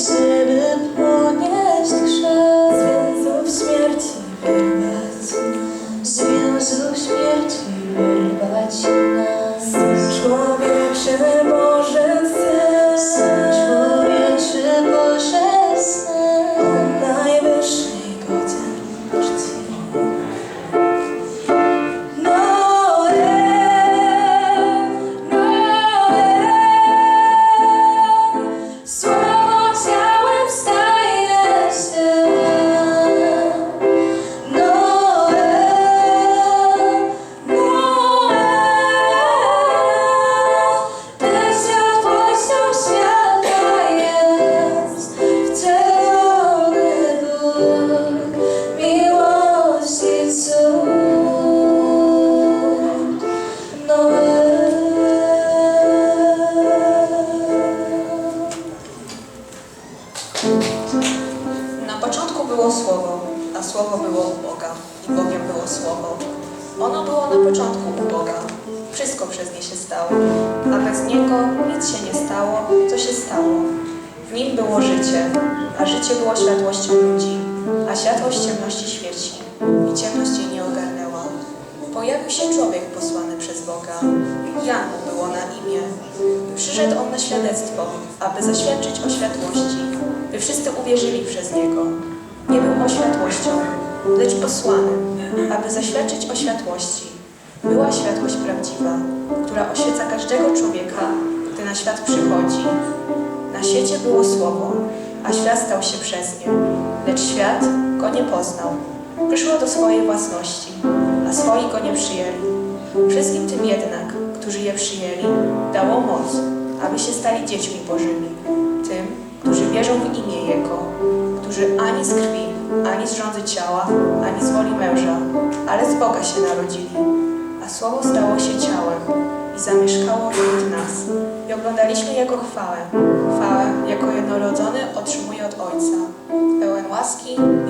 Rodzi się, by ponieść z krzyż, więzów śmierci wyrwać nas. Człowiecze Boże a Słowo było u Boga i Bogiem było Słowo. Ono było na początku u Boga. Wszystko przez nie się stało, a bez Niego nic się nie stało, co się stało. W Nim było życie, a życie było światłością ludzi, a światłość ciemności świeci i ciemność jej nie ogarnęła. Pojawił się człowiek posłany przez Boga. Jan mu było na imię. Przyszedł on na świadectwo, aby zaświadczyć o światłości, by wszyscy uwierzyli przez Niego. Nie był oświatłością, lecz posłanym, aby zaświadczyć o światłości. Była światłość prawdziwa, która oświeca każdego człowieka, gdy na świat przychodzi. Na świecie było Słowo, a świat stał się przez nie, lecz świat go nie poznał. Przyszło do swojej własności, a swoi go nie przyjęli. Wszystkim tym jednak, którzy je przyjęli, dało moc, aby się stali dziećmi Bożymi. Tym, którzy wierzą w imię Jego, którzy ani z krwi, ani z rządzy ciała, ani z woli męża, ale z Boga się narodzili. A Słowo stało się ciałem i zamieszkało wśród nas. I oglądaliśmy Jego chwałę. Chwałę jako jednorodzony otrzymuje od Ojca, pełen łaski i